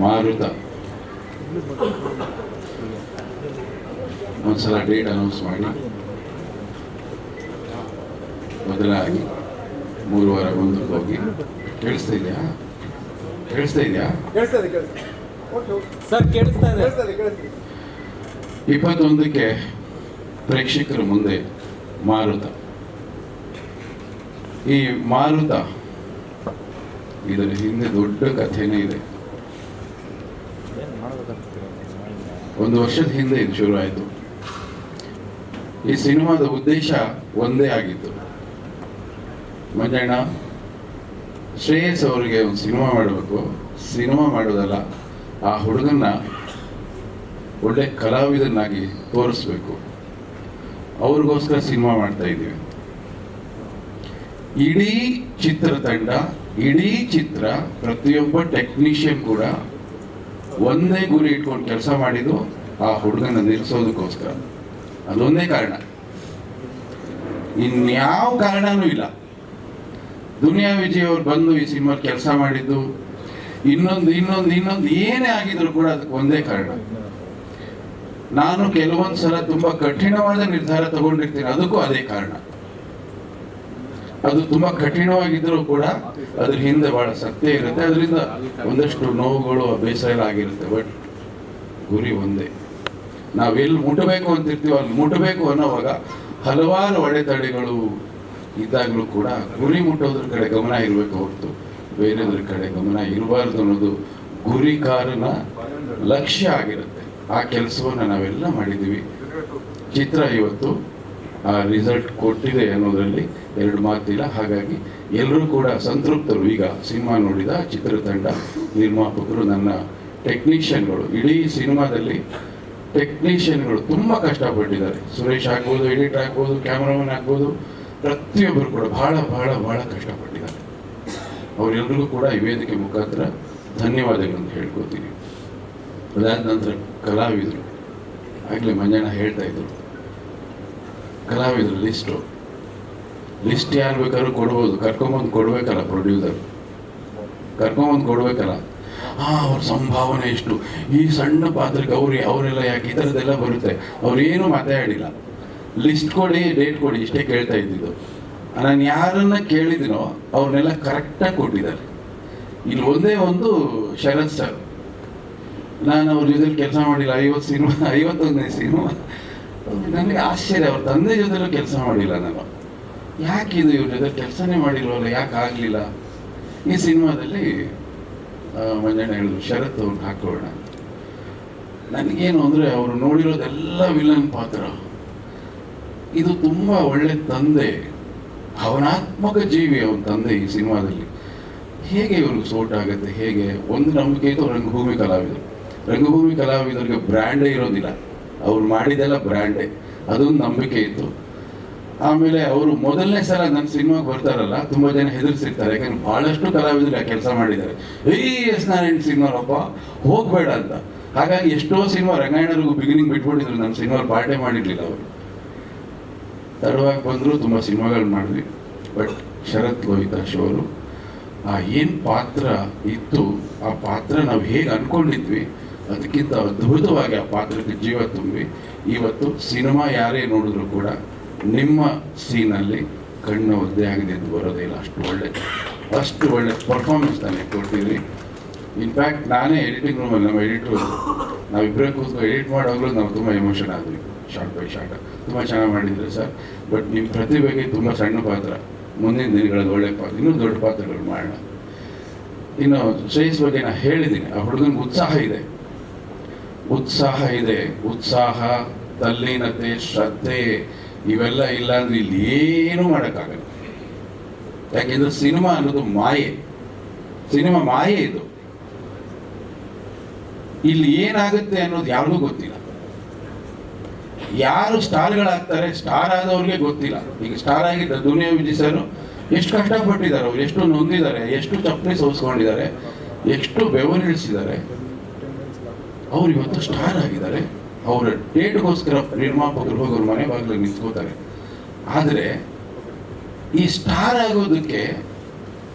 ಮಾರುತ. ಒಂದ್ಸಲ date announce ಮಾಡಿ ಮೊದಲಾಗಿ ಮೂರು ವಾರ ಒಂದು ಹೋಗಿ. ಕೇಳಿಸ್ತಾ ಇದೆಯಾ? ಕೇಳಿಸ್ತಾ ಇದೆಯಾ? ಇಪ್ಪತ್ತೊಂದಕ್ಕೆ ಪ್ರೇಕ್ಷಕರ ಮುಂದೆ ಮಾರುತ. ಈ ಮಾರುತ ಇದರ ಹಿಂದೆ ದೊಡ್ಡ ಕಥೆನೇ ಇದೆ. ಒಂದು ವರ್ಷದ ಹಿಂದೆ ಇದು ಶುರು ಆಯಿತು. ಈ ಸಿನಿಮಾದ ಉದ್ದೇಶ ಒಂದೇ ಆಗಿತ್ತು. ಮಂಜಣ್ಣ, ಶ್ರೇಯಸ್ ಅವರಿಗೆ ಒಂದು ಸಿನಿಮಾ ಮಾಡಬೇಕು. ಸಿನಿಮಾ ಮಾಡೋದಲ್ಲ ಆ ಹುಡುಗನ್ನ ಒಳ್ಳೆ ಕಲಾವಿದನಾಗಿ ತೋರಿಸ್ಬೇಕು. ಅವ್ರಿಗೋಸ್ಕರ ಸಿನಿಮಾ ಮಾಡ್ತಾ ಇದ್ದೀವಿ. ಇಡೀ ಚಿತ್ರತಂಡ ಇಡೀ ಚಿತ್ರ ಪ್ರತಿಯೊಬ್ಬ ಟೆಕ್ನಿಷಿಯನ್ ಕೂಡ ಒಂದೇ ಗುರಿ ಇಟ್ಕೊಂಡು ಕೆಲಸ ಮಾಡಿದ್ದು ಆ ಹುಡುಗನ ನಿಲ್ಲಿಸೋದಕ್ಕೋಸ್ಕರ. ಅದೊಂದೇ ಕಾರಣ. ಇನ್ಯಾವ ಕಾರಣನೂ ಇಲ್ಲ. ದುನಿಯಾ ವಿಜಯ್ ಅವ್ರು ಬಂದು ಈ ಸಿನಿಮಾ ಕೆಲಸ ಮಾಡಿದ್ದು, ಇನ್ನೊಂದು ಇನ್ನೊಂದು ಇನ್ನೊಂದು, ಏನೇ ಆಗಿದ್ರು ಕೂಡ ಅದಕ್ಕೆ ಒಂದೇ ಕಾರಣ. ನಾನು ಕೆಲವೊಂದು ಸಲ ತುಂಬಾ ಕಠಿಣವಾದ ನಿರ್ಧಾರ ತಗೊಂಡಿರ್ತೀನಿ. ಅದಕ್ಕೂ ಅದೇ ಕಾರಣ. ಅದು ತುಂಬಾ ಕಠಿಣವಾಗಿದ್ರೂ ಕೂಡ ಅದ್ರ ಹಿಂದೆ ಬಹಳ ಸತ್ಯ ಇರುತ್ತೆ. ಅದರಿಂದ ಒಂದಷ್ಟು ನೋವುಗಳು, ಬೇಸರ ಆಗಿರುತ್ತೆ. ಬಟ್ ಗುರಿ ಒಂದೇ. ನಾವೆಲ್ಲಿ ಮುಟ್ಟಬೇಕು ಅಂತಿರ್ತೀವೋ ಅಲ್ಲಿ ಮುಟ್ಟಬೇಕು ಅನ್ನೋವಾಗ ಹಲವಾರು ಅಡೆತಡೆಗಳು ಇದ್ದಾಗಲೂ ಕೂಡ ಗುರಿ ಮುಟ್ಟೋದ್ರ ಕಡೆ ಗಮನ ಇರಬೇಕು ಹೊರತು ಬೇರೆದ್ರ ಕಡೆ ಗಮನ ಇರಬಾರ್ದು ಅನ್ನೋದು ಗುರಿಕಾರನ ಲಕ್ಷ್ಯ ಆಗಿರುತ್ತೆ. ಆ ಕೆಲಸವನ್ನು ನಾವೆಲ್ಲ ಮಾಡಿದ್ದೀವಿ. ಚಿತ್ರ ಇವತ್ತು ಆ ರಿಸಲ್ಟ್ ಕೊಟ್ಟಿದೆ ಅನ್ನೋದರಲ್ಲಿ ಎರಡು ಮಾತಿಲ್ಲ ಹಾಗಾಗಿ ಎಲ್ಲರೂ ಕೂಡ ಸಂತೃಪ್ತರು. ಈಗ ಸಿನಿಮಾ ನೋಡಿದ ಚಿತ್ರತಂಡ ನಿರ್ಮಾಪಕರು ನನ್ನ ಟೆಕ್ನಿಷಿಯನ್ಗಳು. ಇಡೀ ಸಿನಿಮಾದಲ್ಲಿ ಟೆಕ್ನಿಷಿಯನ್ಗಳು ತುಂಬ ಕಷ್ಟಪಟ್ಟಿದ್ದಾರೆ. ಸುರೇಶ್ ಆಗ್ಬೋದು, ಎಡಿಟ್ ಆಗ್ಬೋದು, ಕ್ಯಾಮ್ರಾಮನ್ ಆಗ್ಬೋದು, ಪ್ರತಿಯೊಬ್ಬರು ಕೂಡ ಬಹಳ ಬಹಳ ಬಹಳ ಕಷ್ಟಪಟ್ಟಿದ್ದಾರೆ. ಅವರೆಲ್ಲರಿಗೂ ಕೂಡ ಈ ವೇದಿಕೆ ಮುಖಾಂತರ ಧನ್ಯವಾದಗಳನ್ನು ಹೇಳ್ಕೊತೀನಿ. ಅದಾದ ನಂತರ ಕಲಾವಿದರು. ಆಗಲೇ ಮಂಜಣ್ಣ ಹೇಳ್ತಾ ಇದ್ರು. ಕಲಾವಿದರು ಲಿಸ್ಟು. ಲಿಸ್ಟ್ ಯಾರು ಬೇಕಾದ್ರೂ ಕೊಡ್ಬೋದು. ಕರ್ಕೊಂಬಂದು ಕೊಡ್ಬೇಕಲ್ಲ ಪ್ರೊಡ್ಯೂಸರ್ ಕರ್ಕೊಂಬಂದು ಕೊಡ್ಬೇಕಲ್ಲ? ಹಾ ಅವ್ರ ಸಂಭಾವನೆ ಎಷ್ಟು? ಈ ಸಣ್ಣ ಪಾತ್ರಕ್ಕೆ ಅವ್ರು ಅವರೆಲ್ಲ ಯಾಕೆ ಈ ಥರದ್ದೆಲ್ಲ ಬರುತ್ತೆ? ಅವ್ರೇನು ಮಾತಾಡಿಲ್ಲ. ಲಿಸ್ಟ್ ಕೊಡಿ ಡೇಟ್ ಕೊಡಿ ಇಷ್ಟೇ ಕೇಳ್ತಾ ಇದ್ದಿದ್ದು. ನಾನು ಯಾರನ್ನ ಕೇಳಿದಿನೋ ಅವ್ರನ್ನೆಲ್ಲ ಕರೆಕ್ಟಾಗಿ ಕೊಟ್ಟಿದ್ದಾರೆ. ಇಲ್ಲಿ ಒಂದೇ ಒಂದು ಶರತ್ ಸರ್ ನಾನು ಅವ್ರ ಜೊತೆ ಕೆಲಸ ಮಾಡಿಲ್ಲ ಐವತ್ತು ಸಿನಿಮಾ ಐವತ್ತೊಂದನೇ ಸಿನಿಮಾ. ನನಗೆ ಆಶ್ಚರ್ಯ ಅವ್ರ ತಂದೆ ಜೊತೆಲೂ ಕೆಲಸ ಮಾಡಿಲ್ಲ ನಾನು. ಯಾಕೆ ಇದು ಇವ್ರ ಜೊತೆ ಕೆಲಸನೇ ಮಾಡಿಲ್ವಲ್ಲ ಯಾಕೆ ಆಗಲಿಲ್ಲ? ಈ ಸಿನಿಮಾದಲ್ಲಿ ಆ, ಮಂಜಣ್ಣ ಹೇಳಿದ್ರು ಶರತ್ ಅವ್ರನ್ನ ಹಾಕೋಣ. ನನಗೇನು ಅಂದರೆ ಅವರು ನೋಡಿರೋದೆಲ್ಲ ವಿಲನ್ ಪಾತ್ರ. ಇದು ತುಂಬ ಒಳ್ಳೆ ತಂದೆ ಭಾವನಾತ್ಮಕ ಜೀವಿ ಅವನ ತಂದೆ ಈ ಸಿನಿಮಾದಲ್ಲಿ. ಹೇಗೆ ಇವ್ರಿಗೆ ಸೋಟ್ ಆಗುತ್ತೆ, ಹೇಗೆ? ಒಂದು ನಂಬಿಕೆ ಇತ್ತು ರಂಗಭೂಮಿ ಕಲಾವಿದರು. ರಂಗಭೂಮಿ ಕಲಾವಿದರಿಗೆ ಬ್ರ್ಯಾಂಡೇ ಇರೋದಿಲ್ಲ. ಅವ್ರು ಮಾಡಿದೆಲ್ಲ ಬ್ರ್ಯಾಂಡೇ ಅದೊಂದು ನಂಬಿಕೆ ಇತ್ತು. ಆಮೇಲೆ ಅವರು ಮೊದಲನೇ ಸಲ ನನ್ನ ಸಿನಿಮಾಗೆ ಬರ್ತಾರಲ್ಲ, ತುಂಬಾ ಜನ ಹೆದರ್ಸಿರ್ತಾರೆ. ಯಾಕಂದ್ರೆ ಬಹಳಷ್ಟು ಕಲಾವಿದರು ಆ ಕೆಲಸ ಮಾಡಿದ್ದಾರೆ. ಏಯ್ ಎಸ್ ನಾರಾಯಣ್ ಸಿನಿಮಾರಪ್ಪ, ಹೋಗ್ಬೇಡ ಅಂತ. ಹಾಗಾಗಿ ಎಷ್ಟೋ ಸಿನಿಮಾ ರಂಗಾಯಣರಿಗೂ ಬಿಗಿನಿಂಗ್ ಬಿಟ್ಬಿಟ್ಟಿದ್ರು ನನ್ನ ಸಿನಿಮಾ ಪಾರ್ಟಿ ಮಾಡಿರ್ಲಿಲ್ಲ ಅವರು. ತಡವಾಗಿ ಬಂದರು, ತುಂಬ ಸಿನಿಮಾಗಳು ಮಾಡಿದ್ವಿ. ಬಟ್ ಶರತ್ ಲೋಹಿತಾಶ್ ಅವರು, ಆ ಏನು ಪಾತ್ರ ಇತ್ತು, ಆ ಪಾತ್ರ ನಾವು ಹೇಗೆ ಅನ್ಕೊಂಡಿದ್ವಿ, ಅದಕ್ಕಿಂತ ಅದ್ಭುತವಾಗಿ ಆ ಪಾತ್ರಕ್ಕೆ ಜೀವ ತುಂಬಿ ಇವತ್ತು ಸಿನಿಮಾ ಯಾರೇ ನೋಡಿದ್ರು ಕೂಡ ನಿಮ್ಮ ಸೀನಲ್ಲಿ ಕಣ್ಣು ಒದ್ದೆ ಆಗಿದೆ ಅಂತ ಬರೋದೇ ಇಲ್ಲ. ಅಷ್ಟು ಒಳ್ಳೆ ಅಷ್ಟು ಒಳ್ಳೆ ಪರ್ಫಾರ್ಮೆನ್ಸ್ ತಾನೇ ಕೊಡ್ತೀರಿ. ಇನ್ಫ್ಯಾಕ್ಟ್ ನಾನೇ ಎಡಿಟಿಂಗ್ ರೂಮಲ್ಲಿ ನಮ್ಮ ಎಡಿಟ್ರು ನಾವಿಬ್ಬರೇ ಕೂತ್ಕೊಂಡು ಎಡಿಟ್ ಮಾಡೋವಾಗಲೂ ನಾವು ತುಂಬ ಎಮೋಷನ್ ಆದ್ವಿ ಶಾರ್ಟ್ ಬೈ ಶಾರ್ಟ್ ತುಂಬ ಚೆನ್ನಾಗಿ ಮಾಡಿದ್ರಿ ಸರ್. ಬಟ್ ನಿಮ್ಮ ಪ್ರತಿಭೆಗೆ ತುಂಬ ಸಣ್ಣ ಪಾತ್ರ. ಮುಂದಿನ ದಿನಗಳಲ್ಲಿ ಒಳ್ಳೆ ಪಾತ್ರ, ಇನ್ನೂ ದೊಡ್ಡ ಪಾತ್ರಗಳು ಮಾಡೋಣ. ಇನ್ನು ಶ್ರೇಯಸ್ ಬಗ್ಗೆ ನಾನು ಹೇಳಿದ್ದೀನಿ. ಆ ಹುಡುಗನ ಉತ್ಸಾಹ ಇದೆ. ಉತ್ಸಾಹ ಇದೆ. ಉತ್ಸಾಹ, ತಲ್ಲೀನತೆ, ಶ್ರದ್ಧೆ. ಇವೆಲ್ಲ ಇಲ್ಲ ಅಂದ್ರೆ ಇಲ್ಲಿ ಏನೂ ಮಾಡೋಕ್ಕಾಗಲ್ಲ. ಯಾಕೆಂದ್ರೆ ಸಿನಿಮಾ ಅನ್ನೋದು ಮಾಯೆ. ಸಿನಿಮಾ ಮಾಯೆ ಇದು. ಇಲ್ಲಿ ಏನಾಗುತ್ತೆ ಅನ್ನೋದು ಯಾರಿಗೂ ಗೊತ್ತಿಲ್ಲ. ಯಾರು ಸ್ಟಾರ್ಗಳಾಗ್ತಾರೆ, ಸ್ಟಾರ್ ಆದವ್ರಿಗೆ ಗೊತ್ತಿಲ್ಲ. ಈಗ ಸ್ಟಾರ್ ಆಗಿದ್ದ ದುನಿಯಾ ವಿಜಯ್ ಸರ್ ಎಷ್ಟು ಕಷ್ಟಪಟ್ಟಿದ್ದಾರೆ, ಅವ್ರು ಎಷ್ಟು ನೊಂದಿದ್ದಾರೆ, ಎಷ್ಟು ಚಪ್ಪಲಿ ಸೋಸ್ಕೊಂಡಿದ್ದಾರೆ, ಎಷ್ಟು ಬೆವರಿಳಿಸಿದ್ದಾರೆ ಅವ್ರು ಇವತ್ತು ಸ್ಟಾರ್ ಆಗಿದ್ದಾರೆ. ಅವರ ಡೇಟ್ಗೋಸ್ಕರ ನಿರ್ಮಾಪಕರು ಹೋಗಿ ಅವ್ರ ಮನೆ ಬಾಗಿಲಿಗೆ ನಿಂತ್ಕೋತಾರೆ. ಆದರೆ ಈ ಸ್ಟಾರ್ ಆಗೋದಕ್ಕೆ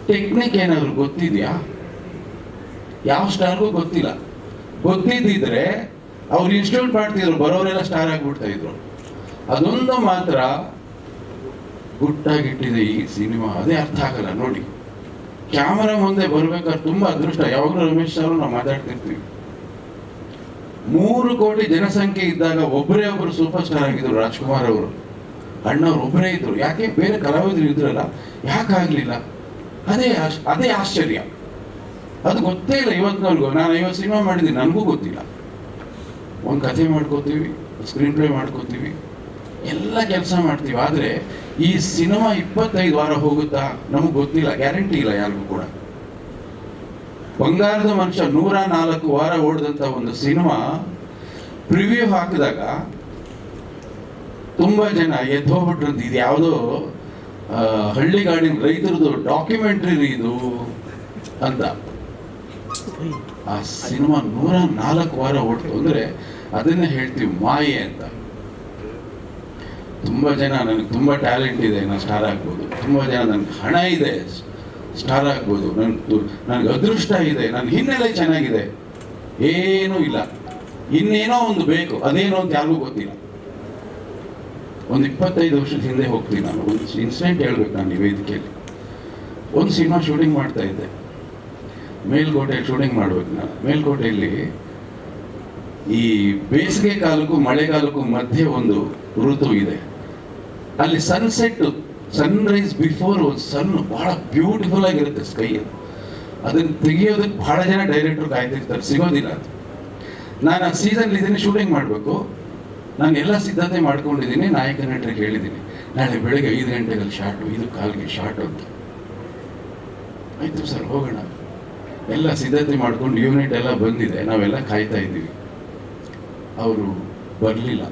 ಟೆಕ್ನಿಕ್ ಏನಾದರೂ ಗೊತ್ತಿದೆಯಾ? ಯಾವ ಸ್ಟಾರ್ಗೂ ಗೊತ್ತಿಲ್ಲ. ಗೊತ್ತಿದ್ದಿದ್ರೆ ಅವ್ರು ಇನ್ಸ್ಟಿಟ್ಯೂಟ್ ಮಾಡ್ತಿದ್ರು, ಬರೋರೆಲ್ಲ ಸ್ಟಾರ್ ಆಗಿಬಿಡ್ತಾ ಇದ್ರು. ಅದೊಂದು ಮಾತ್ರ ಗುಟ್ಟಾಗಿಟ್ಟಿದೆ ಈ ಸಿನಿಮಾ, ಅದೇ ಅರ್ಥ ಆಗಲ್ಲ, ನೋಡಿ. ಕ್ಯಾಮರಾ ಮುಂದೆ ಬರ್ಬೇಕಾದ್ರೆ ತುಂಬಾ ಅದೃಷ್ಟ. ಯಾವಾಗಲೂ ರಮೇಶ್ ಅವರು ನಾವು ಮಾತಾಡ್ತಿರ್ತೀವಿ. ಮೂರು ಕೋಟಿ ಜನಸಂಖ್ಯೆ ಇದ್ದಾಗ ಒಬ್ಬರೇ ಒಬ್ಬರು ಸೂಪರ್ ಸ್ಟಾರ್ ಆಗಿದ್ರು ರಾಜ್ಕುಮಾರ್ ಅವರು. ಅಣ್ಣವ್ರು ಒಬ್ಬರೇ ಇದ್ರು. ಯಾಕೆ? ಬೇರೆ ಕಲಾವಿದರು ಇದ್ರಲ್ಲ. ಯಾಕಾಗ್ಲಿಲ್ಲ ಅದೇ ಅದೇ ಆಶ್ಚರ್ಯ. ಅದು ಗೊತ್ತೇ ಇಲ್ಲ ಇವತ್ತಿನವ್ರಿಗೂ. ನಾನು ಐವತ್ತು ಸಿನಿಮಾ ಮಾಡಿದ್ದೀನಿ. ನನಗೂ ಗೊತ್ತಿಲ್ಲ. ಒಂದು ಕಥೆ ಮಾಡ್ಕೋತೀವಿ ಸ್ಕ್ರೀನ್ ಪ್ಲೇ ಮಾಡ್ಕೋತೀವಿ. ಎಲ್ಲ ಕೆಲಸ ಮಾಡ್ತೀವಿ. ಆದರೆ ಈ ಸಿನಿಮಾ ಇಪ್ಪತ್ತೈದು ವಾರ ಹೋಗುತ್ತಾ? ನಮಗೆ ಗೊತ್ತಿಲ್ಲ. ಗ್ಯಾರಂಟಿ ಇಲ್ಲ ಯಾರಿಗೂ ಕೂಡ. ಬಂಗಾರದ ಮನುಷ್ಯ ನೂರ ನಾಲ್ಕು ವಾರ ಓಡಿದಂತ ಒಂದು ಸಿನಿಮಾ ಪ್ರಿವ್ಯೂ ಹಾಕಿದಾಗ ತುಂಬಾ ಜನ ಎದ್ದು ಅಂತ. ಇದು ಯಾವುದೋ ಹಳ್ಳಿಗಾಡಿನ ರೈತರದು ಡಾಕ್ಯುಮೆಂಟ್ರಿ ಇದು ಅಂತ. ಆ ಸಿನಿಮಾ ನೂರ ನಾಲ್ಕು ವಾರ ಓಡ್ತು ಅಂದ್ರೆ ಅದನ್ನೇ ಹೇಳ್ತೀವಿ ಮಾಯೆ ಅಂತ. ತುಂಬಾ ಜನ ನನಗೆ ತುಂಬಾ ಟ್ಯಾಲೆಂಟ್ ಇದೆ, ನಾನು ಸ್ಟಾರ್ ಆಗ್ಬೋದು. ತುಂಬಾ ಜನ ನನಗೆ ಹಣ ಇದೆ ಸ್ಟಾರ್ ಆಗ್ಬೋದು. ನನ್ಗೆ ನನಗೆ ಅದೃಷ್ಟ ಇದೆ. ನನ್ನ ಹಿನ್ನೆಲೆ ಚೆನ್ನಾಗಿದೆ. ಏನೂ ಇಲ್ಲ. ಇನ್ನೇನೋ ಒಂದು ಬೇಕು. ಅದೇನೋ ಅಂತ ಯಾರಿಗೂ ಗೊತ್ತಿಲ್ಲ. ಒಂದು ಇಪ್ಪತ್ತೈದು ವರ್ಷದ ಹಿಂದೆ ಹೋಗ್ತೀನಿ ನಾನು. ಒಂದು ಇನ್ಸಿಡೆಂಟ್ ಹೇಳ್ಬೇಕು ನಾನು ಈ ವೇದಿಕೆಯಲ್ಲಿ. ಒಂದು ಸಿನಿಮಾ ಶೂಟಿಂಗ್ ಮಾಡ್ತಾ ಇದ್ದೆ. ಮೇಲ್ಕೋಟೆಯಲ್ಲಿ ಶೂಟಿಂಗ್ ಮಾಡ್ಬೇಕು ನಾನು. ಮೇಲ್ಕೋಟೆಯಲ್ಲಿ ಈ ಬೇಸಿಗೆ ಕಾಲಕ್ಕೂ ಮಳೆಗಾಲಕ್ಕೂ ಮಧ್ಯೆ ಒಂದು ಋತು ಇದೆ. ಅಲ್ಲಿ ಸನ್ಸೆಟ್ ಸನ್ರೈಸ್ ಬಿಫೋರ್ ಸನ್ ಬಹಳ ಬ್ಯೂಟಿಫುಲ್ ಆಗಿರುತ್ತೆ ಸ್ಕೈ ಅದನ್ನು ತೆಗಿಯೋದಕ್ಕೆ ಬಹಳ ಜನ ಡೈರೆಕ್ಟರ್ ಕಾಯ್ತಿರ್ತಾರೆ, ಸಿಗೋದಿಲ್ಲ ಅದು. ನಾನು ಆ ಸೀಸನ್ ಇದನ್ನು ಶೂಟಿಂಗ್ ಮಾಡಬೇಕು. ನಾನು ಎಲ್ಲ ಸಿದ್ಧತೆ ಮಾಡ್ಕೊಂಡಿದ್ದೀನಿ, ನಾಯಕ ನಟರಿಗೆ ಹೇಳಿದ್ದೀನಿ. ನಾಳೆ ಬೆಳಗ್ಗೆ ಐದು ಗಂಟೆಗೆ ಶಾರ್ಟು ಇದು ಕಾಲ್ಗೆ ಶಾರ್ಟ್ ಅಂತ. ಆಯಿತು ಸರ್, ಹೋಗೋಣ. ಎಲ್ಲ ಸಿದ್ಧತೆ ಮಾಡ್ಕೊಂಡು ಯೂನಿಟ್ ಎಲ್ಲ ಬಂದಿದೆ, ನಾವೆಲ್ಲ ಕಾಯ್ತಾ ಇದ್ದೀವಿ. ಅವರು ಬರಲಿಲ್ಲ.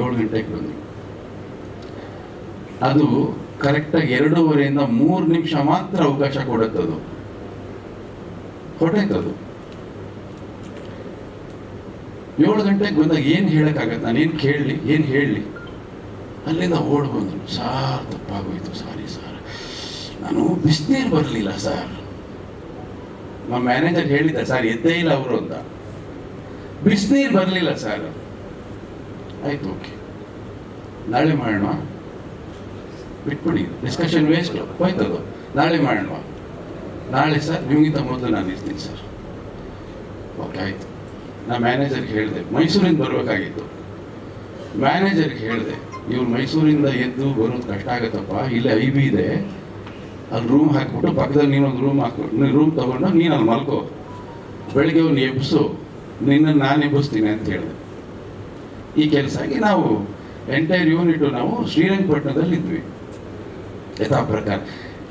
ಏಳು ಗಂಟೆಗೆ ಬಂದ್ವಿ ಅದು ಕರೆಕ್ಟಾಗಿ ಎರಡೂವರೆಯಿಂದ ಮೂರು ನಿಮಿಷ ಮಾತ್ರ ಅವಕಾಶ ಕೊಡುತ್ತದು. ಅದು ಏಳು ಗಂಟೆಗೆ ಬಂದಾಗ ಏನು ಹೇಳಕ್ಕಾಗತ್ತೆ? ನಾನೇನು ಕೇಳಲಿ, ಏನು ಹೇಳಲಿ? ಅಲ್ಲಿಂದ ಓಡ್ ಬಂದ್ರು. ಸಾರ್, ತಪ್ಪಾಗೋಯ್ತು. Sorry, sir. ನಾನು ಬಿಸಿನೀರು ಬರಲಿಲ್ಲ, ಸರ್. ನಮ್ಮ ಮ್ಯಾನೇಜರ್ ಹೇಳಿದ್ದ, ಸರ್, ಎದ್ದೇ ಇಲ್ಲ ಅವರು ಅಂತ. ಬಿಸಿನೀರು ಬರಲಿಲ್ಲ, ಸರ್. ಆಯ್ತು, ಓಕೆ. ನಾಳೆ ಮಾಡೋಣ. ಬಿಟ್ಬಿಡಿ ಡಿಸ್ಕಷನ್ ವೇಸ್ಟ್ ಹೋಯ್ತದು ನಾಳೆ ಮಾಡೋಣ. ನಾಳೆ ಸರ್ ನಿಮಗಿಂತ ಮೊದಲು ನಾನು ಇರ್ತೀನಿ ಸರ್. ಓಕೆ ಆಯಿತು. ನಾ ಮ್ಯಾನೇಜರ್ಗೆ ಹೇಳಿದೆ, ಮೈಸೂರಿಂದ ಬರಬೇಕಾಗಿತ್ತು. ಮ್ಯಾನೇಜರ್ಗೆ ಹೇಳಿದೆ, ಇವ್ರು ಮೈಸೂರಿಂದ ಎದ್ದು ಬರೋದು ಕಷ್ಟ ಆಗುತ್ತಪ್ಪ, ಇಲ್ಲಿ ಐ ಬಿ ಇದೆ. ಅಲ್ಲಿ ರೂಮ್ ಹಾಕಿಬಿಟ್ಟು ಪಕ್ಕದಲ್ಲಿ ನೀನೊಂದು ರೂಮ್ ಹಾಕ್ಬಿಟ್ಟು ರೂಮ್ ತೊಗೊಂಡು ನೀನು ಅಲ್ಲಿ ಮಲ್ಕೋ. ಬೆಳಿಗ್ಗೆ ಅವ್ನು ಎಬ್ಸು, ನಿನ್ನನ್ನು ನಾನು ಎಬ್ಬಿಸ್ತೀನಿ ಅಂತ ಹೇಳಿದೆ. ಈ ಕೆಲಸ ಆಗಿ ನಾವು ಎಂಟೈರ್ ಯೂನಿಟು ನಾವು ಶ್ರೀರಂಗಪಟ್ಟಣದಲ್ಲಿ ಇದ್ವಿ ಯಥಾ ಪ್ರಕಾರ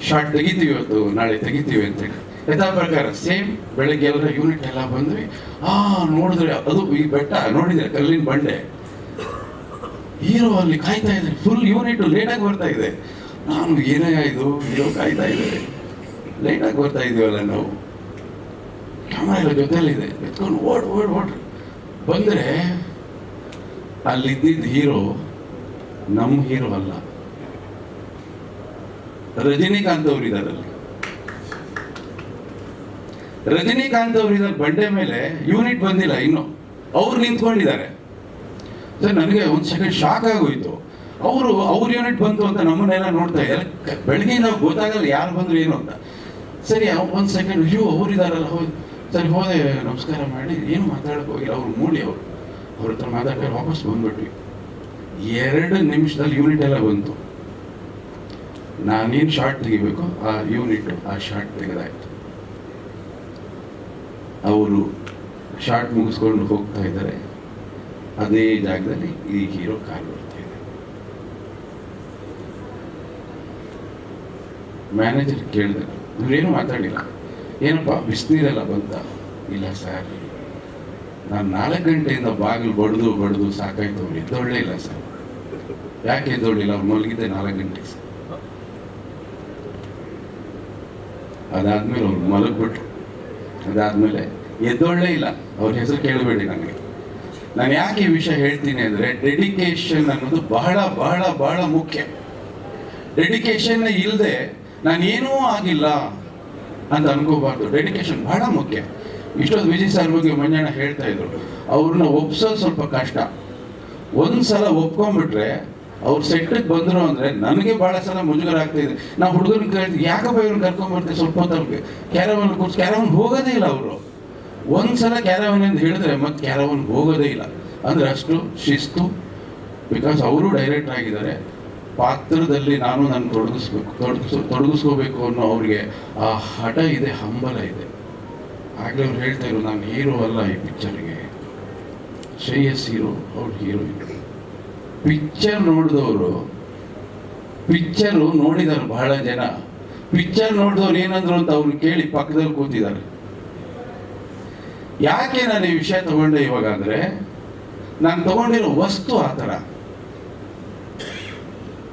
ಶಾರ್ಟ್ ತೆಗಿತೀವಿ ಇವತ್ತು, ನಾಳೆ ತೆಗಿತೀವಿ ಅಂತೇಳಿ. ಯಥಾ ಪ್ರಕಾರ ಸೇಮ್ ಬೆಳಗ್ಗೆ ಎಲ್ಲ ಯೂನಿಟ್ ಎಲ್ಲ ಬಂದ್ವಿ. ಆ, ನೋಡಿದ್ರೆ ಅದು ಈ ಬೆಟ್ಟ, ನೋಡಿದ್ರೆ ಕಲ್ಲಿನ ಬಂಡೆ. ಹೀರೋ ಅಲ್ಲಿ ಕಾಯ್ತಾ ಇದ್ದಾರೆ. ಫುಲ್ ಯೂನಿಟ್ ಲೇಟಾಗಿ ಬರ್ತಾ ಇದೆ. ನಾನು, ಏನೇ ಇದು, ಹೀರೋ ಕಾಯ್ತಾ ಇದ್ದಾರೆ. ಲೇಟಾಗಿ ಬರ್ತಾ ಇದೀವಲ್ಲ ನಾವು. ಕ್ಯಾಮರಾ ಎಲ್ಲ ಜೊತೆಯಲ್ಲಿದೆ. ಎತ್ಕೊಂಡು ಓಡ್ ಓಡ್ ಓಡ್. ಬಂದರೆ ಅಲ್ಲಿದ್ದಿದ್ದ ಹೀರೋ ನಮ್ಮ ಹೀರೋ ಅಲ್ಲ. ರಜನಿಕಾಂತ್ ಅವರು ಇದ್ದಾರೆ ಅಲ್ಲಿ. ರಜನಿಕಾಂತ್ ಅವರು ಇದ್ದಾರೆ ಬಂಡೆ ಮೇಲೆ ಯೂನಿಟ್ ಬಂದಿಲ್ಲ ಇನ್ನು. ಅವ್ರು ನಿಂತ್ಕೊಂಡಿದ್ದಾರೆ. ನನಗೆ ಒಂದು ಸೆಕೆಂಡ್ ಶಾಕ್ ಆಗೋಯ್ತು. ಅವರು, ಅವ್ರ ಯೂನಿಟ್ ಬಂತು ಅಂತ ನಮ್ಮನ್ನೆಲ್ಲ ನೋಡ್ತಾ ಇದ್ದಾರೆ. ಬೆಳಗ್ಗೆ ನಾವು ಗೊತ್ತಾಗಲ್ಲ ಯಾರು ಬಂದ್ರು ಏನು ಅಂತ. ಸರಿ ಒಂದು ಸೆಕೆಂಡ್ ಅಯ್ಯೋ, ಅವ್ರು ಇದಾರಲ್ಲ ಹೋಗಿ ಸರಿ, ಹೋದೆ, ನಮಸ್ಕಾರ ಮಾಡಿ. ಏನು ಮಾತಾಡಕ್ ಹೋಗಿಲ್ಲ. ಅವ್ರು ಮೂಡಿ ಅವರು. ಅವ್ರ ಹತ್ರ ಮಾತಾಡ್ತಾರೆ ವಾಪಸ್ ಬಂದ್ಬಿಟ್ವಿ. ಎರಡು ನಿಮಿಷದಲ್ಲಿ ಯೂನಿಟ್ ಎಲ್ಲ ಬಂತು. ನಾನೇನು ಶಾರ್ಟ್ ತೆಗಿಬೇಕು. ಆ ಯೂನಿಟ್ ಆ ಶಾರ್ಟ್ ತೆಗೆದಾಯ್ತು. ಅವರು ಶಾರ್ಟ್ ಮುಗಿಸ್ಕೊಂಡು ಹೋಗ್ತಾ ಇದ್ದಾರೆ. ಅದೇ ಜಾಗದಲ್ಲಿ ಈ ಹೀರೋ ಕಾಲು ಬರ್ತಾ ಇದೆ. ಮ್ಯಾನೇಜರ್ ಕೇಳಿದೆ ಇವ್ರೇನು ಮಾತಾಡಿಲ್ಲ? ಏನಪ್ಪ, ಬಿಸಿನೀರೆಲ್ಲ ಬಂತ? ಇಲ್ಲ ಸರ್ ನಾನು ನಾಲ್ಕು ಗಂಟೆಯಿಂದ ಬಾಗಿಲು ಬಡ್ದು ಬಡ್ದು ಸಾಕಾಯ್ತು. ಅವ್ರು ಎದ್ದೊಳ್ಳೇ ಇಲ್ಲ ಸರ್ ಯಾಕೆ ಎದ್ದೊಳ್ಳಿಲ್ಲ? ಅವ್ರು ಮಲಗಿದ್ದೆ ನಾಲ್ಕು ಗಂಟೆಗೆ ಸರ್ ಅದಾದ್ಮೇಲೆ ಅವ್ರು ಮಲಗ್ಬಿಟ್ರು. ಅದಾದ್ಮೇಲೆ ಎದ್ದೊಳ್ಳೇ ಇಲ್ಲ. ಅವ್ರ ಹೆಸರು ಕೇಳಬೇಡಿ ನನಗೆ. ನಾನು ಯಾಕೆ ಈ ವಿಷಯ ಹೇಳ್ತೀನಿ ಅಂದ್ರೆ ಡೆಡಿಕೇಶನ್ ಅನ್ನೋದು ಬಹಳ ಬಹಳ ಬಹಳ ಮುಖ್ಯ. ಡೆಡಿಕೇಶನ್ ಇಲ್ಲದೆ ನಾನು ಏನೂ ಆಗಿಲ್ಲ ಅಂತ ಅನ್ಕೋಬಾರ್ದು. ಡೆಡಿಕೇಶನ್ ಬಹಳ ಮುಖ್ಯ. ಇಷ್ಟೊಂದು ವಿಜಯ್ ಸರ್ ಬಗ್ಗೆ ಮಂಜಣ್ಣ ಹೇಳ್ತಾ ಇದ್ರು. ಅವ್ರನ್ನ ಒಪ್ಸೋದು ಸ್ವಲ್ಪ ಕಷ್ಟ. ಒಂದ್ಸಲ ಒಪ್ಕೊಂಡ್ಬಿಟ್ರೆ ಅವ್ರು ಸೆಟ್ಟಿಗೆ ಬಂದರು ಅಂದರೆ ನನಗೆ ಭಾಳ ಸಲ ಮುಜುಗರ ಆಗ್ತಾ ಇದೆ. ನಾವು ಹುಡುಗರನ್ನ ಕೇಳ್ತೀವಿ, ಯಾಕಪ್ಪ ಇವ್ರನ್ನ ಕರ್ಕೊಂಬರ್ತೀವಿ ಸ್ವಲ್ಪ ಹೊತ್ತವ್ರಿಗೆ ಕ್ಯಾರವನ್ ಕೂರ್ಸಿ, ಕ್ಯಾರವನ್ ಹೋಗೋದೇ ಇಲ್ಲ ಅವರು. ಒಂದು ಸಲ ಕ್ಯಾರವನ್ ಅಂತ ಹೇಳಿದ್ರೆ ಮತ್ತೆ ಕ್ಯಾರವನ್ ಹೋಗೋದೇ ಇಲ್ಲ. ಅಂದರೆ ಅಷ್ಟು ಶಿಸ್ತು ಬಿಕಾಸ್ ಅವರು ಡೈರೆಕ್ಟ್ ಆಗಿದ್ದಾರೆ. ಪಾತ್ರದಲ್ಲಿ ನಾನು ನಾನು ತೊಡಗಿಸ್ಬೇಕು, ತೊಡಗಿಸ್, ತೊಡಗಿಸ್ಕೋಬೇಕು ಅನ್ನೋ ಅವ್ರಿಗೆ ಆ ಹಠ ಇದೆ, ಹಂಬಲ ಇದೆ. ಆಗಲೇ ಅವ್ರು ಹೇಳ್ತಾ ಇರೋ ನಾನು ಹೀರೋ ಅಲ್ಲ ಈ ಪಿಕ್ಚರ್ಗೆ ಶ್ರೇಯಸ್ ಹೀರೋ ಅವ್ರು ಹೀರೋಯಿನ್ ಪಿಕ್ಚರ್ ನೋಡಿದವರು ಪಿಕ್ಚರು ನೋಡಿದಾರೆ ಬಹಳ ಜನ. ಪಿಕ್ಚರ್ ನೋಡಿದವ್ರು ಏನಂದ್ರು ಅಂತ ಅವ್ರು ಕೇಳಿ ಪಕ್ಕದಲ್ಲಿ ಕೂತಿದ್ದಾರೆ. ಯಾಕೆ ನಾನು ಈ ವಿಷಯ ತಗೊಂಡೆ ಇವಾಗ ಅಂದ್ರೆ, ನಾನು ತಗೊಂಡಿರೋ ವಸ್ತು ಆ ಥರ.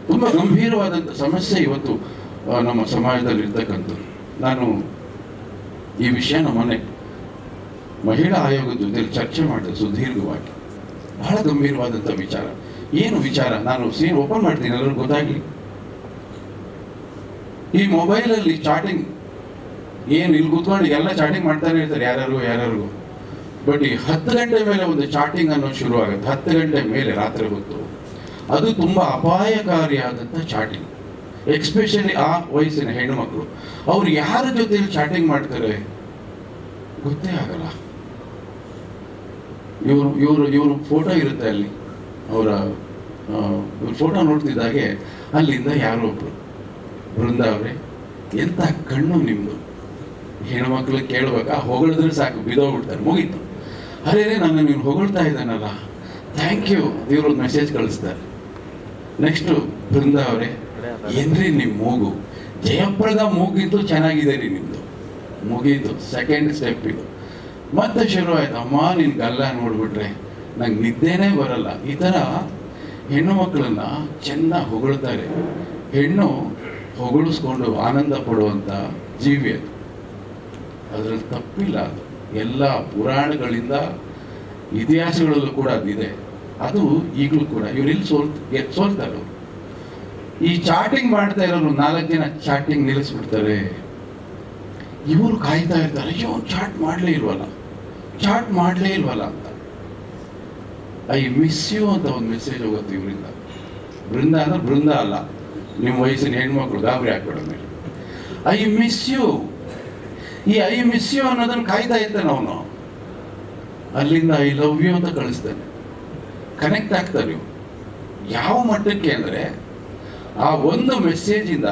ತುಂಬ ಗಂಭೀರವಾದಂಥ ಸಮಸ್ಯೆ ಇವತ್ತು ನಮ್ಮ ಸಮಾಜದಲ್ಲಿ ಇರ್ತಕ್ಕಂಥದ್ದು. ನಾನು ಈ ವಿಷಯ ಮನೆ ಮಹಿಳಾ ಆಯೋಗದ ಜೊತೆ ಚರ್ಚೆ ಮಾಡಿದೆ ಸುದೀರ್ಘವಾಗಿ. ಬಹಳ ಗಂಭೀರವಾದಂಥ ವಿಚಾರ. ಏನು ವಿಚಾರ? ನಾನು ಸೀನ್ ಓಪನ್ ಮಾಡ್ತೀನಿ ಎಲ್ಲರೂ ಗೊತ್ತಾಗ್ಲಿ. ಈ ಮೊಬೈಲಲ್ಲಿ ಚಾಟಿಂಗ್ ಏನು ಇಲ್ಲಿ ಕೂತ್ಕೊಂಡು ಎಲ್ಲ ಚಾಟಿಂಗ್ ಮಾಡ್ತಾನೆ ಇರ್ತಾರೆ ಯಾರು ಯಾರ್ಯಾರಿಗೂ. ಬಟ್ ಈ ಹತ್ತು ಗಂಟೆ ಮೇಲೆ ಒಂದು ಚಾಟಿಂಗ್ ಅನ್ನೋದು ಶುರು ಆಗುತ್ತೆ. ಹತ್ತು ಗಂಟೆ ಮೇಲೆ ರಾತ್ರಿ ಹೊತ್ತು. ಅದು ತುಂಬಾ ಅಪಾಯಕಾರಿಯಾದಂಥ ಚಾಟಿಂಗ್ ಎಕ್ಸ್ಪೆಷಲಿ ಆ ವಯಸ್ಸಿನ ಹೆಣ್ಣುಮಕ್ಕಳು ಅವ್ರು ಯಾರ ಜೊತೆಲಿ ಚಾಟಿಂಗ್ ಮಾಡ್ತಾರೆ? ಗೊತ್ತೇ ಆಗಲ್ಲ. ಇವರು ಇವರು ಇವರು ಫೋಟೋ ಇರುತ್ತೆ ಅಲ್ಲಿ. ಅವರ ಫೋಟೋ ನೋಡ್ತಿದ್ದಾಗೆ ಅಲ್ಲಿಂದ ಯಾರೋ ಒಬ್ಬರು ಬೃಂದ ಅವರೇ, ಎಂತ ಕಣ್ಣು ನಿಮ್ಮದು ಹೆಣ್ಮಕ್ಳು ಕೇಳ್ಬೇಕಾ? ಹೊಗಳಿದ್ರೆ ಸಾಕು ಬಿದೋಗ್ಬಿಡ್ತಾರೆ ಮುಗೀತು. ಅರೇ ನನ್ನ ನೀವು ಹೊಗಳ್ತಾ ಇದ್ದಾನಲ್ಲ? ಥ್ಯಾಂಕ್ ಯು ಇವರು ಮೆಸೇಜ್ ಕಳಿಸ್ತಾರೆ. ನೆಕ್ಸ್ಟು ಬೃಂದ ಅವರೇ, ಏನ್ರಿ ನಿಮ್ಮ ಮೂಗು? ಜಯಪ್ರದ ಮೂಗಿದ್ದು ಚೆನ್ನಾಗಿದೆ ರೀ ನಿಮ್ಮದು ಮುಗೀತು. ಸೆಕೆಂಡ್ ಸ್ಟೆಪ್ ಇದು. ಮತ್ತೆ ಶುರು ಆಯ್ತು ಅಮ್ಮ, ನಿನ್ ಗಲ್ಲ ನೋಡ್ಬಿಟ್ರೆ. ನಂಗೆ ನಿದ್ದೆನೇ ಬರಲ್ಲ. ಈ ಥರ ಹೆಣ್ಣು ಮಕ್ಕಳನ್ನ ಚೆನ್ನಾಗಿ ಹೊಗಳ್ತಾರೆ. ಹೆಣ್ಣು ಹೊಗಳಿಸ್ಕೊಂಡು ಆನಂದ ಪಡುವಂಥ ಜೀವಿ ಅದು. ಅದರಲ್ಲಿ ತಪ್ಪಿಲ್ಲ ಅದು. ಎಲ್ಲ ಪುರಾಣಗಳಿಂದ ಇತಿಹಾಸಗಳಲ್ಲೂ ಕೂಡ ಅದಿದೆ. ಅದು ಈಗಲೂ ಕೂಡ. ಇವರಿಲ್ಲಿ ಸೋಲ್ ಸೋಲ್ತಾರೆ. ಈ ಚಾಟಿಂಗ್ ಮಾಡ್ತಾ ಇರೋರು ನಾಲ್ಕು ಜನ ಚಾಟಿಂಗ್ ನಿಲ್ಲಿಸ್ಬಿಡ್ತಾರೆ. ಇವರು ಕಾಯ್ತಾ ಇರ್ತಾರೆ. ಅಯ್ಯೋ, ಚಾಟ್ ಮಾಡಲೇ ಇಲ್ವಲ್ಲ? ಚಾಟ್ ಮಾಡಲೇ ಇಲ್ವಲ್ಲ ಅಂತ. ಐ ಮಿಸ್ ಯು ಅಂತ ಒಂದು ಮೆಸೇಜ್ ಹೋಗುತ್ತೆ ಇವರಿಂದ. ಬೃಂದ ಅಂದ್ರೆ ಬೃಂದ ಅಲ್ಲ. ನಿಮ್ಮ ವಯಸ್ಸಿನ ಹೆಣ್ಮಕ್ಳು ಗಾಬರಿ ಹಾಕ್ಬೇಡ ಮೇಲೆ. ಐ ಮಿಸ್ ಯು ಈ ಐ ಮಿಸ್ ಯು ಅನ್ನೋದನ್ನ ಕಾಯ್ತಾ ಇರ್ತಾನೆ ಅವನು. ಅಲ್ಲಿಂದ ಐ ಲವ್ ಯು ಅಂತ ಕಳಿಸ್ತಾನೆ. ಕನೆಕ್ಟ್ ಆಗ್ತಾರೆ ಇವು ಯಾವ ಮಟ್ಟಕ್ಕೆ ಅಂದರೆ, ಆ ಒಂದು ಮೆಸೇಜಿಂದ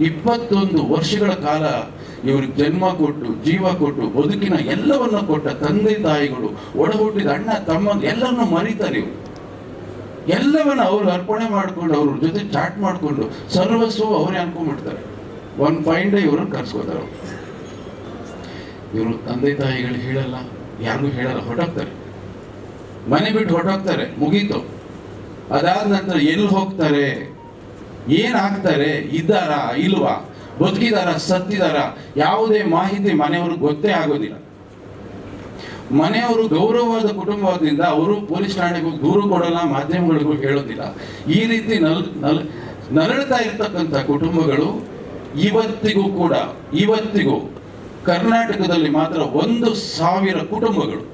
ಇಪ್ಪತ್ತೊಂದು ವರ್ಷಗಳ ಕಾಲ ಇವ್ರಿಗೆ ಜನ್ಮ ಕೊಟ್ಟು, ಜೀವ ಕೊಟ್ಟು, ಬದುಕಿನ ಎಲ್ಲವನ್ನ ಕೊಟ್ಟ ತಂದೆ ತಾಯಿಗಳು, ಒಡಹುಟ್ಟಿದ ಅಣ್ಣ, ತಮ್ಮ ಎಲ್ಲರನ್ನು ಮರೀತಾರೆ ಇವರು. ಎಲ್ಲವನ್ನ ಅವ್ರು ಅರ್ಪಣೆ ಮಾಡ್ಕೊಂಡು, ಅವ್ರ ಜೊತೆ ಚಾಟ್ ಮಾಡಿಕೊಂಡು, ಸರ್ವಸ್ವ ಅವರೇ ಅನ್ಕೊಂಡ್ಬಿಡ್ತಾರೆ. ಒನ್ ಫೈನ್ ಡೇ ಇವ್ರನ್ನ ಕರ್ಸ್ಕೋತಾರೆ ಇವರು ತಂದೆ ತಾಯಿಗಳು ಹೇಳಲ್ಲ, ಯಾರಿಗೂ ಹೇಳಲ್ಲ, ಹೊರಟೋಗ್ತಾರೆ. ಮನೆ ಬಿಟ್ಟು ಹೊರಟೋಗ್ತಾರೆ, ಮುಗೀತು. ಅದಾದ ನಂತರ ಎಲ್ಲಿ ಹೋಗ್ತಾರೆ? ಏನಾಗ್ತಾರೆ ಇದ್ದಾರಾ? ಇಲ್ವಾ? ಬದುಕಿದಾರ ಸತ್ತಿದಾರ, ಯಾವುದೇ ಮಾಹಿತಿ ಮನೆಯವ್ರಿಗೆ ಗೊತ್ತೇ ಆಗೋದಿಲ್ಲ. ಮನೆಯವರು ಗೌರವವಾದ ಕುಟುಂಬದಿಂದ ಅವರು ಪೊಲೀಸ್ ಠಾಣೆಗೂ ದೂರು ಕೊಡಲ್ಲ, ಮಾಧ್ಯಮಗಳಿಗೂ ಹೇಳೋದಿಲ್ಲ. ಈ ರೀತಿ ನಲ್ ನಲ್, ನರಳ್ತಾ ಇರ್ತಕ್ಕಂಥ ಕುಟುಂಬಗಳು ಇವತ್ತಿಗೂ ಕೂಡ, ಇವತ್ತಿಗೂ ಕರ್ನಾಟಕದಲ್ಲಿ ಮಾತ್ರ ಒಂದು ಸಾವಿರ ಕುಟುಂಬಗಳು,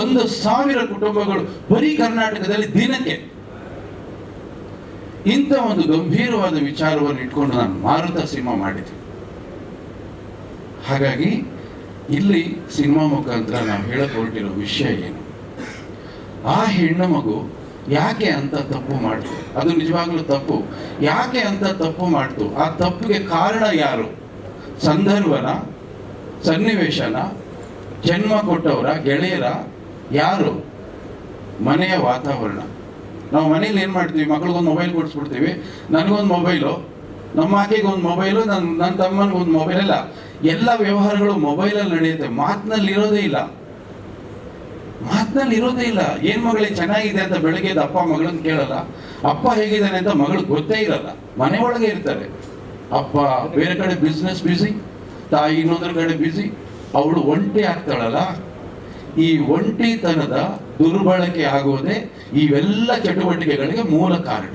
ಒಂದು ಸಾವಿರ ಕುಟುಂಬಗಳು ಬರೀ ಕರ್ನಾಟಕದಲ್ಲಿ ದಿನಕ್ಕೆ ಇಂಥ ಒಂದು ಗಂಭೀರವಾದ ವಿಚಾರವನ್ನು ಇಟ್ಕೊಂಡು ನಾನು ಮಾರುತ ಸಿನಿಮಾ ಮಾಡಿದ್ವಿ ಹಾಗಾಗಿ ಇಲ್ಲಿ ಸಿನಿಮಾ ಮುಖಾಂತರ ನಾವು ಹೇಳಕ್ ವಿಷಯ ಏನು? ಆ ಹೆಣ್ಣು ಮಗು ಯಾಕೆ ಅಂತ ತಪ್ಪು ಮಾಡ್ತು? ಅದು ನಿಜವಾಗ್ಲೂ ತಪ್ಪು. ಯಾಕೆ ಅಂತ ತಪ್ಪು ಮಾಡ್ತು? ಆ ತಪ್ಪಿಗೆ ಕಾರಣ ಯಾರು? ಸಂದರ್ಭನ, ಸನ್ನಿವೇಶನ, ಜನ್ಮ ಕೊಟ್ಟವರ ಗೆಳೆಯರ ಯಾರು? ಮನೆಯ ವಾತಾವರಣ. ನಾವು ಮನೇಲಿ ಏನು ಮಾಡ್ತೀವಿ? ಮಕ್ಳಿಗೊಂದು ಮೊಬೈಲ್ ಕೊಡಿಸ್ಬಿಡ್ತೀವಿ. ನನಗೊಂದು ಮೊಬೈಲು ನಮ್ಮ ಆಕೆಗೆ ಒಂದು ಮೊಬೈಲು ನನ್ನ ನನ್ನ ತಮ್ಮನಿಗೆ ಒಂದು ಮೊಬೈಲ್ ಎಲ್ಲ ಎಲ್ಲ ವ್ಯವಹಾರಗಳು ಮೊಬೈಲಲ್ಲಿ ನಡೆಯುತ್ತೆ. ಮಾತಿನಲ್ಲಿ ಇರೋದೇ ಇಲ್ಲ. ಮಾತಿನಲ್ಲಿ ಇರೋದೇ ಇಲ್ಲ. ಏನ್ ಮಗಳೇ, ಚೆನ್ನಾಗಿದೆ ಅಂತ ಬೆಳಗ್ಗೆ ಅಪ್ಪ ಮಗಳನ್ನ ಕೇಳಲ್ಲ. ಅಪ್ಪ ಹೇಗಿದ್ದಾನೆ ಅಂತ ಮಗಳು ಗೊತ್ತೇ ಇರಲ್ಲ. ಮನೆ ಒಳಗೆ ಇರ್ತಾರೆ. ಅಪ್ಪ ಬೇರೆ ಕಡೆ ಬಿಸ್ನೆಸ್ ಬ್ಯುಸಿ ತಾಯಿ ಇನ್ನೊಂದ್ರ ಕಡೆ ಬ್ಯುಸಿ ಅವಳು ಒಂಟಿ ಆಗ್ತಾಳಲ್ಲ. ಈ ಒಂಟಿತನದ ದುರ್ಬಳಕೆ ಆಗುವುದೇ ಇವೆಲ್ಲ ಚಟುವಟಿಕೆಗಳಿಗೆ ಮೂಲ ಕಾರಣ.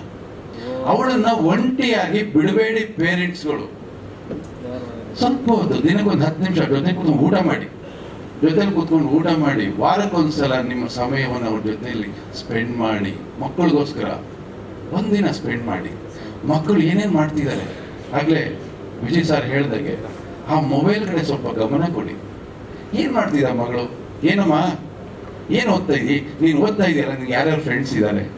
ಅವಳನ್ನ ಒಂಟಿಯಾಗಿ ಬಿಡಬೇಡಿ ಪೇರೆಂಟ್ಸ್ಗಳು. ಸ್ವಲ್ಪ ಹೊತ್ತು ದಿನಕ್ಕೊಂದು ಹತ್ತು ನಿಮಿಷ ಜೊತೆ ಕೂತ್ಕೊಂಡು ಊಟ ಮಾಡಿ. ಜೊತೆಲಿ ಕೂತ್ಕೊಂಡು ಊಟ ಮಾಡಿ. ವಾರಕ್ಕೊಂದ್ಸಲ ನಿಮ್ಮ ಸಮಯವನ್ನು ಅವ್ರ ಜೊತೆಯಲ್ಲಿ ಸ್ಪೆಂಡ್ ಮಾಡಿ. ಮಕ್ಕಳಿಗೋಸ್ಕರ ಒಂದಿನ ಸ್ಪೆಂಡ್ ಮಾಡಿ. ಮಕ್ಕಳು ಏನೇನು ಮಾಡ್ತಿದ್ದಾರೆ? ಆಗಲೇ ವಿಜಯ್ ಸರ್ ಹೇಳ್ದಾಗೆ ಆ ಮೊಬೈಲ್ ಕಡೆ ಸ್ವಲ್ಪ ಗಮನ ಕೊಡಿ. ಏನು ಮಾಡ್ತಿದ್ದ ಮಗಳು? ಏನಮ್ಮ? ಏನು ಓದ್ತಾ ಇದ್ದೀ? ನೀನು ಓದ್ತಾ ಇದೆಯಲ್ಲ ನಿನ್ಗೆ ಯಾರ್ಯಾರು ಫ್ರೆಂಡ್ಸ್ ಇದ್ದಾರೆ?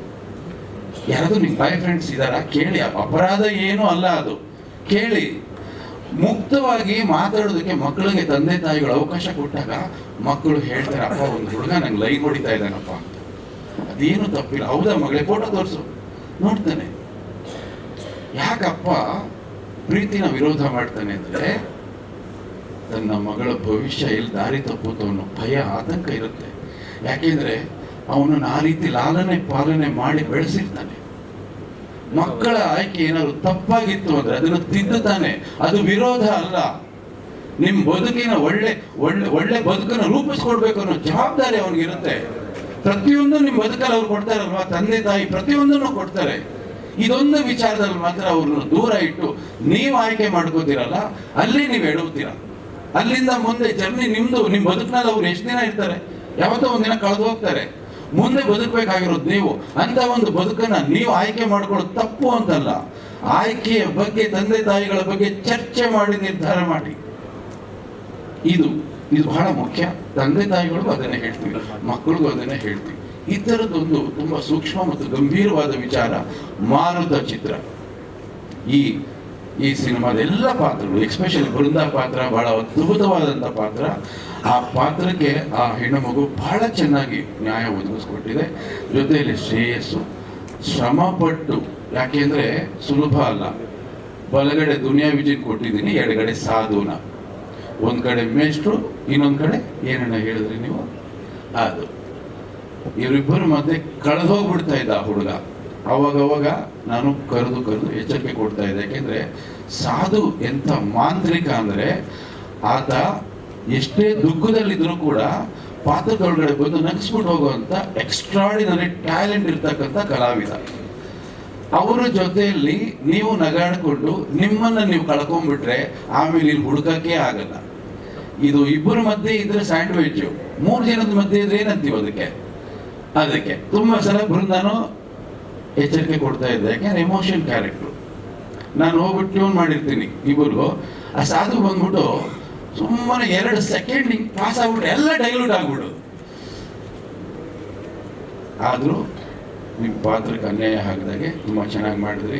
ಯಾರಾದರೂ ನಿಮ್ ಬಾಯ್ ಫ್ರೆಂಡ್ಸ್ ಇದ್ದಾರಾ? ಕೇಳಿ, ಅಪರಾಧ ಏನೂ ಅಲ್ಲ ಅದು. ಕೇಳಿ. ಮುಕ್ತವಾಗಿ ಮಾತಾಡೋದಕ್ಕೆ ಮಕ್ಕಳಿಗೆ ತಂದೆ ತಾಯಿಗಳು ಅವಕಾಶ ಕೊಟ್ಟಾಗ ಮಕ್ಕಳು ಹೇಳ್ತಾರೆ, ಅಪ್ಪ, ಒಂದು ಹುಡುಗ ನಂಗೆ ಲೈನ್ ಹೊಡಿತಾ ಇದ್ದಾನಪ್ಪ. ಅದೇನು ತಪ್ಪಿಲ್ಲ. ಹೌದಾ ಮಗಳೇ? ಫೋಟೋ ತೋರಿಸು. ನೋಡ್ತಾನೆ. ಯಾಕಪ್ಪ ಪ್ರೀತಿನ ವಿರೋಧ ಮಾಡ್ತಾನೆ ಅಂದ್ರೆ ತನ್ನ ಮಗಳ ಭವಿಷ್ಯ ಎಲ್ಲಿ ದಾರಿ ತಪ್ಪುತ್ತೋ ಅನ್ನೋ ಭಯ ಆತಂಕ ಇರುತ್ತೆ. ಯಾಕೆಂದ್ರೆ ಅವನನ್ನು ಆ ರೀತಿ ಲಾಲನೆ ಪಾಲನೆ ಮಾಡಿ ಬೆಳೆಸಿರ್ತಾನೆ. ಮಕ್ಕಳ ಆಯ್ಕೆ ಏನಾದ್ರು ತಪ್ಪಾಗಿತ್ತು ಅಂದ್ರೆ ಅದನ್ನು ತಿದ್ದುತ್ತಾನೆ ಅದು ವಿರೋಧ ಅಲ್ಲ. ನಿಮ್ ಬದುಕಿನ ಒಳ್ಳೆ ಒಳ್ಳೆ ಒಳ್ಳೆ ಬದುಕನ್ನು ರೂಪಿಸ್ಕೊಡ್ಬೇಕು ಅನ್ನೋ ಜವಾಬ್ದಾರಿ ಅವನಿಗಿರುತ್ತೆ. ಪ್ರತಿಯೊಂದು ನಿಮ್ ಬದುಕಲ್ಲಿ ಅವ್ರು ಕೊಡ್ತಾರಲ್ವಾ ತಂದೆ, ತಾಯಿ ಪ್ರತಿಯೊಂದನ್ನು ಕೊಡ್ತಾರೆ. ಇದೊಂದು ವಿಚಾರದಲ್ಲಿ ಮಾತ್ರ ಅವ್ರನ್ನ ದೂರ ಇಟ್ಟು ನೀವು ಆಯ್ಕೆ ಮಾಡ್ಕೋತೀರಲ್ಲ, ಅಲ್ಲಿ ನೀವು ಎಡುತ್ತೀರ ಅಲ್ಲಿಂದ ಮುಂದೆ ಜರ್ನಿ ನಿಮ್ದು, ನಿಮ್ ಬದುಕಿನಲ್ಲಿ ಅವ್ರು ಎಷ್ಟು ದಿನ ಇರ್ತಾರೆ? ಯಾವತ್ತೋ ಒಂದಿನ ಕಳೆದು ಹೋಗ್ತಾರೆ. ಮುಂದೆ ಬದುಕಬೇಕಾಗಿರೋದು ನೀವು. ಅಂತ ಒಂದು ಬದುಕನ್ನ ನೀವು ಆಯ್ಕೆ ಮಾಡ್ಕೊಳ್ಳೋದು ತಪ್ಪು ಅಂತಲ್ಲ. ಆಯ್ಕೆಯ ಬಗ್ಗೆ, ತಂದೆ ತಾಯಿಗಳ ಬಗ್ಗೆ ಚರ್ಚೆ ಮಾಡಿ, ನಿರ್ಧಾರ ಮಾಡಿ. ಇದು ಇದು ಬಹಳ ಮುಖ್ಯ. ತಂದೆ ತಾಯಿಗಳಿಗೂ ಅದನ್ನೇ ಹೇಳ್ತೀವಿ. ಮಕ್ಕಳಿಗೂ ಅದನ್ನೇ ಹೇಳ್ತೀವಿ. ಈ ಥರದ್ದೊಂದು ತುಂಬಾ ಸೂಕ್ಷ್ಮ ಮತ್ತು ಗಂಭೀರವಾದ ವಿಚಾರ ಮಾರುತ ಚಿತ್ರ. ಈ ಈ ಸಿನಿಮಾದ ಎಲ್ಲ ಪಾತ್ರಗಳು ಎಕ್ಸ್ಪೆಷಲಿ ಬೃಂದ ಪಾತ್ರ ಬಹಳ ಅದ್ಭುತವಾದಂಥ ಪಾತ್ರ. ಆ ಪಾತ್ರಕ್ಕೆ ಆ ಹೆಣ್ಣು ಮಗು ಬಹಳ ಚೆನ್ನಾಗಿ ನ್ಯಾಯ ಒದಗಿಸ್ಕೊಟ್ಟಿದೆ. ಜೊತೆಯಲ್ಲಿ ಶ್ರೇಯಸ್ಸು, ಶ್ರಮಪಟ್ಟು ಯಾಕೆಂದ್ರೆ ಸುಲಭ ಅಲ್ಲ. ಬಲಗಡೆ ದುನಿಯಾ ವಿಜಯ್ ಕೊಟ್ಟಿದ್ದೀನಿ ಎಡಗಡೆ ಸಾಧುನ. ಒಂದು ಕಡೆ ಮೇಷ್ಟ್ರು, ಇನ್ನೊಂದು ಕಡೆ ಏನನ್ನ ಹೇಳಿದ್ರಿ ನೀವು? ಅದು. ಇವರಿಬ್ಬರು ಮಧ್ಯೆ ಕಳೆದೋಗ್ಬಿಡ್ತಾ ಇದ್ದ ಹುಡುಗ. ಅವಾಗ ಅವಾಗ ನಾನು ಕರೆದು ಕರೆದು ಎಚ್ಚರಿಕೆ ಕೊಡ್ತಾ ಇದ್ದೆ. ಯಾಕೆಂದ್ರೆ ಸಾಧು ಎಂಥ ಮಾಂತ್ರಿಕ ಅಂದ್ರೆ ಆತ ಎಷ್ಟೇ ದುಃಖದಲ್ಲಿದ್ದರೂ ಕೂಡ ಪಾತ್ರದೊಳಗಡೆ ಬಂದು ನಗಿಸ್ಬಿಟ್ಟು ಹೋಗುವಂಥ ಎಕ್ಸ್ಟ್ರಾಡಿನರಿ ಟ್ಯಾಲೆಂಟ್ ಇರ್ತಕ್ಕಂಥ ಕಲಾವಿದ. ಅವರ ಜೊತೆಯಲ್ಲಿ ನೀವು ನಗಾಡಿಕೊಂಡು ನಿಮ್ಮನ್ನ ನೀವು ಕಳ್ಕೊಂಡ್ಬಿಟ್ರೆ ಆಮೇಲೆ ಇಲ್ಲಿ ಹುಡುಕಕ್ಕೆ ಆಗಲ್ಲ. ಇದು ಇಬ್ಬರ ಮಧ್ಯೆ ಇದ್ರೆ ಸ್ಯಾಂಡ್ವಿಚ್ ಮೂರು ಜನದ ಮಧ್ಯೆ ಇದ್ರೆ ಏನಂತೀವಿ ಅದಕ್ಕೆ? ಅದಕ್ಕೆ. ತುಂಬಾ ಸಲ ಬೃಂದಾನು ಎಚ್ಚರಿಕೆ ಕೊಡ್ತಾ ಇದ್ದೆ. ಯಾಕೆಂದ್ರೆ ಎಮೋಷನ್ ಕ್ಯಾರೆಕ್ಟರ್ ನಾನು ಹೋಗ್ಬಿಟ್ಟು ಟ್ಯೂನ್ ಮಾಡಿರ್ತೀನಿ, ಇಬ್ಬರು. ಆ ಸಾಧು ಬಂದ್ಬಿಟ್ಟು ಸುಮ್ಮನೆ ಎರಡು ಸೆಕೆಂಡ್ ಪಾಸ್ ಆಗ್ಬಿಟ್ರೆ ಎಲ್ಲ ಡೈಲ್ಯೂಟ್ ಆಗ್ಬಿಡೋದು. ಆದರೂ ನಿಮ್ಮ ಪಾತ್ರಕ್ಕೆ ಅನ್ಯಾಯ ಆಗದಾಗೆ ತುಂಬ ಚೆನ್ನಾಗಿ ಮಾಡಿದ್ರಿ,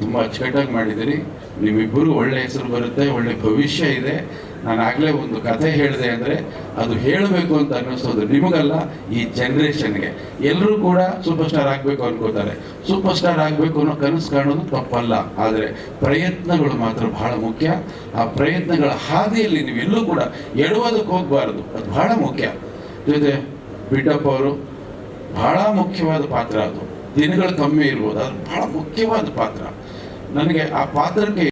ತುಂಬ ಅಚ್ಚುಕಟ್ಟಾಗಿ ಮಾಡಿದಿರಿ. ನಿಮ್ಮಿಬ್ಬರು ಒಳ್ಳೆ ಹೆಸರು ಬರುತ್ತೆ, ಒಳ್ಳೆ ಭವಿಷ್ಯ ಇದೆ. ನಾನು ಆಗಲೇ ಒಂದು ಕಥೆ ಹೇಳಿದೆ ಅಂದರೆ ಅದು ಹೇಳಬೇಕು ಅಂತ ಅನ್ನಿಸೋದು ನಿಮಗಲ್ಲ ಈ ಜನ್ರೇಷನ್ಗೆ ಎಲ್ಲರೂ ಕೂಡ ಸೂಪರ್ ಸ್ಟಾರ್ ಆಗಬೇಕು ಅನ್ಕೋತಾರೆ. ಸೂಪರ್ ಸ್ಟಾರ್ ಆಗಬೇಕು ಅನ್ನೋ ಕನಸು ಕಾಣೋದು ತಪ್ಪಲ್ಲ. ಆದರೆ ಪ್ರಯತ್ನಗಳು ಮಾತ್ರ ಬಹಳ ಮುಖ್ಯ. ಆ ಪ್ರಯತ್ನಗಳ ಹಾದಿಯಲ್ಲಿ ನೀವು ಎಲ್ಲೂ ಕೂಡ ಎಡುವುದಕ್ಕೆ ಹೋಗಬಾರ್ದು. ಅದು ಬಹಳ ಮುಖ್ಯ. ಜೊತೆ ಬಿಟ್ಟಪ್ಪ ಅವರು ಬಹಳ ಮುಖ್ಯವಾದ ಪಾತ್ರ ಅದು. ದಿನಗಳು ಕಮ್ಮಿ ಇರ್ಬೋದು. ಅದು ಬಹಳ ಮುಖ್ಯವಾದ ಪಾತ್ರ. ನನಗೆ ಆ ಪಾತ್ರಕ್ಕೆ